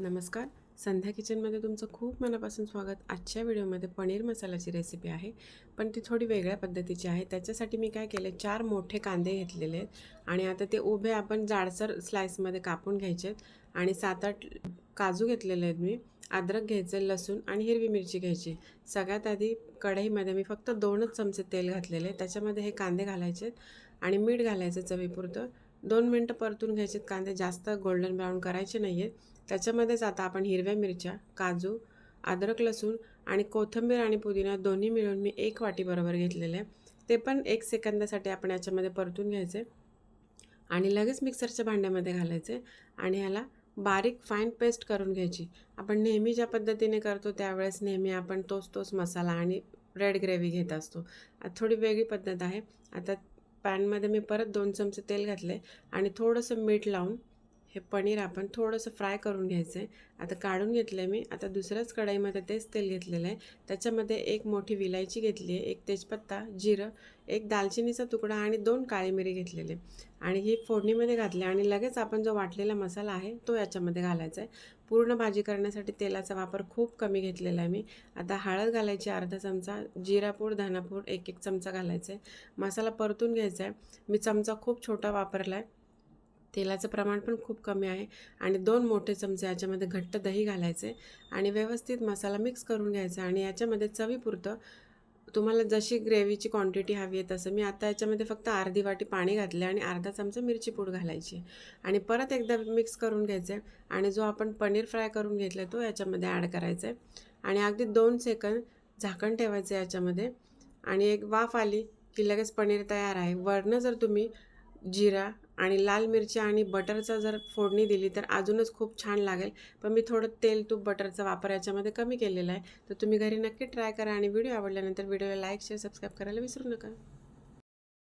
नमस्कार. संध्या किचनमध्ये तुमचं खूप मनापासून स्वागत. आजच्या व्हिडिओमध्ये पनीर मसाल्याची रेसिपी आहे. पण ती थोडी वेगळ्या पद्धतीची आहे. त्याच्यासाठी मी काय केलं चार मोठे कांदे घेतलेले आहेत. आणि आता ते उभे आपण जाडसर स्लाईसमध्ये कापून घ्यायचे आहेत आणि सात आठ काजू घेतलेले आहेत मी. अद्रक घ्यायचं लसूण आणि हिरवी मिरची घ्यायची. सगळ्यात आधी कढईमध्ये मी फक्त दोनच चमचे तेल घातलेले त्याच्यामध्ये हे कांदे घालायचे आहेत आणि मीठ घालायचं चवीपुरतं. दोन मिनटं परतून घ्यायचे कांदे जास्त गोल्डन ब्राऊन करायचे नाही आहेत त्याच्यामध्येच आता आपण हिरव्या मिरच्या काजू अद्रक लसूण आणि कोथिंबीर आणि पुदिना दोन्ही मिळून मी एक वाटी बरोबर घेतलेले आहे. ते पण एक सेकंदासाठी आपण याच्यामध्ये परतून घ्यायचे आणि लगेच मिक्सरच्या भांड्यामध्ये घालायचे आणि ह्याला बारीक फाईन पेस्ट करून घ्यायची. आपण नेहमी ज्या पद्धतीने करतो त्यावेळेस नेहमी आपण तोच तोच मसाला आणि रेड ग्रेव्ही घेत असतो. आता थोडी वेगळी पद्धत आहे. आता पॅनमध्ये मी परत दोन चमचे तेल घातले आणि थोडंसं मीठ लावून हे पनीर आपण थोडंसं फ्राय करून घ्यायचं आहे आता काढून घेतलं आहे मी. आता दुसऱ्याच कढईमध्ये तेच तेल घेतलेलं आहे. त्याच्यामध्ये एक मोठी विलायची घेतली आहे एक तेजपत्ता जिरं एक दालचिनीचा तुकडा आणि दोन काळी मिरी घेतलेले आणि ही फोडणीमध्ये घातली आणि लगेच आपण जो वाटलेला मसाला आहे तो याच्यामध्ये घालायचा आहे पूर्ण भाजी करण्यासाठी तेलाचा वापर खूप कमी घेतलेला आहे मी. आता हळद घालायची अर्धा चमचा जिरापूड धनापूड एक एक चमचा घालायचा आहे मसाला परतून घ्यायचा आहे मी चमचा खूप छोटा वापरला आहे तेलाचं प्रमाण पण खूप कमी आहे आणि दोन मोठे चमचे याच्यामध्ये घट्ट दही घालायचे आणि व्यवस्थित मसाला मिक्स करून घ्यायचा आणि याच्यामध्ये चवीपुरतं तुम्हाला जशी ग्रेव्हीची क्वांटिटी हवी आहे तसं. मी आता याच्यामध्ये फक्त अर्धी वाटी पाणी घातले आणि अर्धा चमचा मिरची पूड घालायची. आणि परत एकदा मिक्स करून घ्यायचं आहे आणि जो आपण पनीर फ्राय करून घेतला तो याच्यामध्ये ॲड करायचा. आहे आणि अगदी दोन सेकंद झाकण ठेवायचं आहे याच्यामध्ये. आणि एक वाफ आली की लगेच पनीर तयार आहे. वरनं जर तुम्ही जिरा आणि लाल मिरची आणि बटरचा जर फोडणी दिली तर अजूनच खूप छान लागेल. पण मी थोडं तेल तूप बटरचा वापर याच्यामध्ये कमी केलेला आहे. तर तुम्ही घरी नक्की ट्राय करा आणि व्हिडिओ आवडल्यानंतर व्हिडिओला लाईक शेअर सबस्क्राईब करायला विसरू नका.